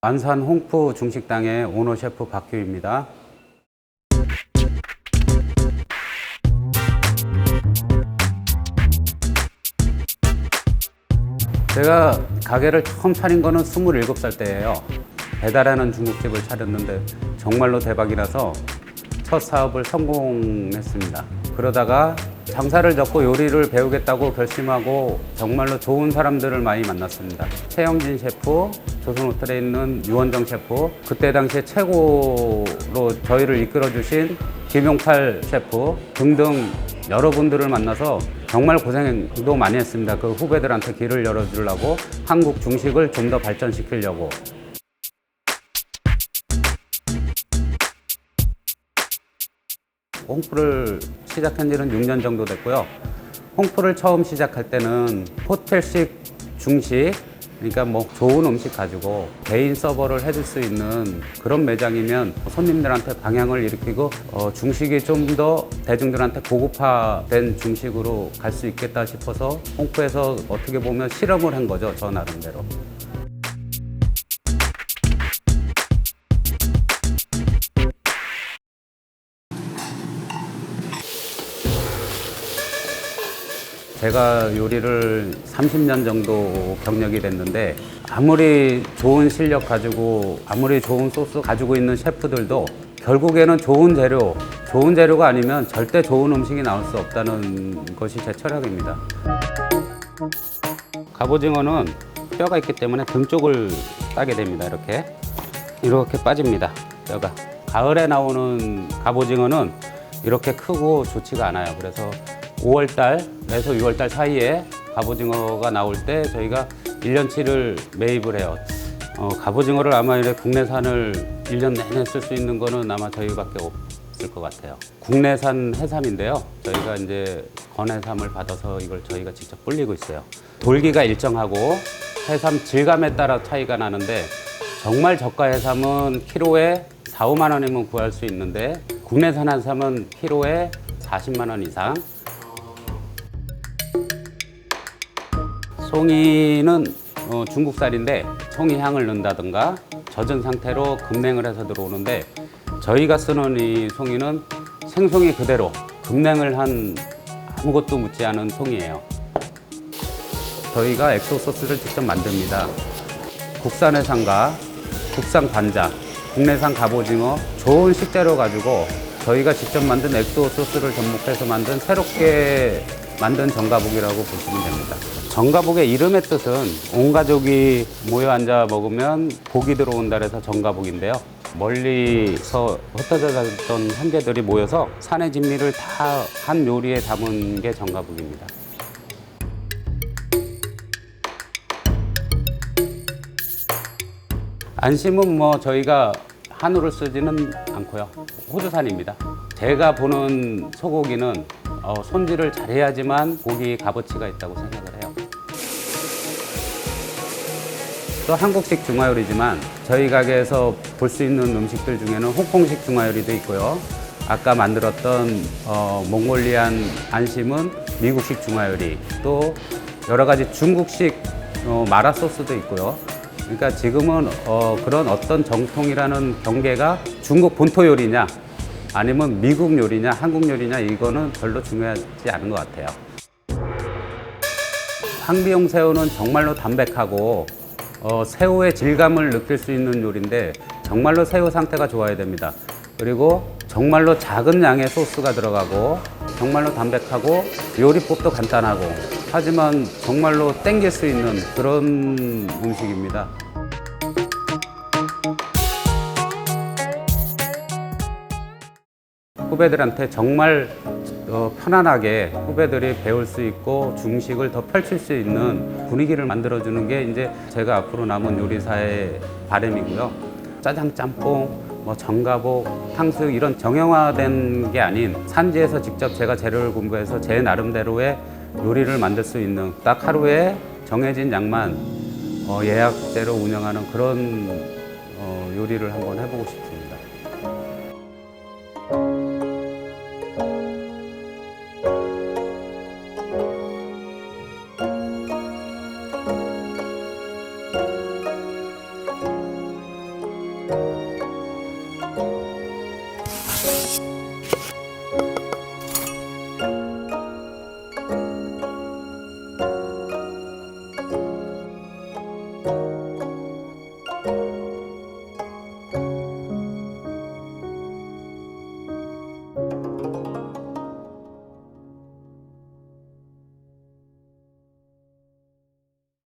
안산 홍프 중식당의 오너 셰프 박규입니다. 제가 가게를 처음 차린 거는 27살 때예요. 배달하는 중국집을 차렸는데 정말로 대박이 나서 첫 사업을 성공했습니다. 그러다가 장사를 접고 요리를 배우겠다고 결심하고 정말로 좋은 사람들을 많이 만났습니다. 최영진 셰프, 조선호텔에 있는 유원정 셰프, 그때 당시에 최고로 저희를 이끌어주신 김용팔 셰프 등등 여러분들을 만나서 정말 고생도 많이 했습니다. 그 후배들한테 길을 열어주려고 한국 중식을 좀 더 발전시키려고 홍프를 시작한 지는 6년 정도 됐고요. 홍프를 처음 시작할 때는 호텔식 중식, 그러니까 뭐 좋은 음식 가지고 개인 서버를 해줄 수 있는 그런 매장이면 손님들한테 방향을 일으키고 어, 중식이 좀 더 대중들한테 고급화된 중식으로 갈 수 있겠다 싶어서 홍프에서 어떻게 보면 실험을 한 거죠, 저 나름대로. 제가 요리를 30년 정도 경력이 됐는데 아무리 좋은 실력 가지고 아무리 좋은 소스 가지고 있는 셰프들도 결국에는 좋은 재료, 좋은 재료가 아니면 절대 좋은 음식이 나올 수 없다는 것이 제 철학입니다. 갑오징어는 뼈가 있기 때문에 등 쪽을 따게 됩니다. 이렇게 이렇게 빠집니다. 뼈가 가을에 나오는 갑오징어는 이렇게 크고 좋지가 않아요. 그래서 5월 달 에서 6월 달 사이에 갑오징어가 나올 때 저희가 1년치를 매입을 해요. 어, 갑오징어를 아마 이렇게 국내산을 1년 내내 쓸 수 있는 거는 아마 저희밖에 없을 것 같아요. 국내산 해삼인데요. 저희가 이제 건해삼을 받아서 이걸 저희가 직접 불리고 있어요. 돌기가 일정하고 해삼 질감에 따라 차이가 나는데 정말 저가 해삼은 키로에 4, 5만 원이면 구할 수 있는데 국내산 해삼은 키로에 40만 원 이상 송이는 어, 중국살인데 송이 향을 넣는다든가 젖은 상태로 급냉을 해서 들어오는데 저희가 쓰는 이 송이는 생송이 그대로 급냉을 한 아무것도 묻지 않은 송이에요. 저희가 엑소 소스를 직접 만듭니다. 국산 해산과 국산 관자, 국내산 갑오징어 좋은 식재료 가지고 저희가 직접 만든 엑소 소스를 접목해서 만든 새롭게 만든 정가복이라고 보시면 됩니다. 정가복의 이름의 뜻은 온 가족이 모여 앉아 먹으면 복이 들어온다 해서 정가복인데요. 멀리서 흩어져 살던 형제들이 모여서 산의 진미를 다 한 요리에 담은 게 정가복입니다. 안심은 뭐 저희가 한우를 쓰지는 않고요. 호주산입니다. 제가 보는 소고기는 어, 손질을 잘해야지만 고기 값어치가 있다고 생각을 해요. 또 한국식 중화요리지만 저희 가게에서 볼 수 있는 음식들 중에는 홍콩식 중화요리도 있고요. 아까 만들었던 어, 몽골리안 안심은 미국식 중화요리, 또 여러 가지 중국식 어, 마라 소스도 있고요. 그러니까 지금은 어, 그런 어떤 정통이라는 경계가 중국 본토 요리냐, 아니면 미국 요리냐, 한국 요리냐 이거는 별로 중요하지 않은 것 같아요. 황비용 새우는 정말로 담백하고 어, 새우의 질감을 느낄 수 있는 요리인데 정말로 새우 상태가 좋아야 됩니다. 그리고 정말로 작은 양의 소스가 들어가고 정말로 담백하고 요리법도 간단하고 하지만 정말로 땡길 수 있는 그런 음식입니다. 후배들한테 정말 어, 편안하게 후배들이 배울 수 있고 중식을 더 펼칠 수 있는 분위기를 만들어주는 게 이제 제가 앞으로 남은 요리사의 바람이고요. 짜장 짬뽕, 뭐 정가복, 탕수육 이런 정형화된 게 아닌 산지에서 직접 제가 재료를 공부해서 제 나름대로의 요리를 만들 수 있는 딱 하루에 정해진 양만 어, 예약제로 운영하는 그런 어, 요리를 한번 해보고 싶습니다.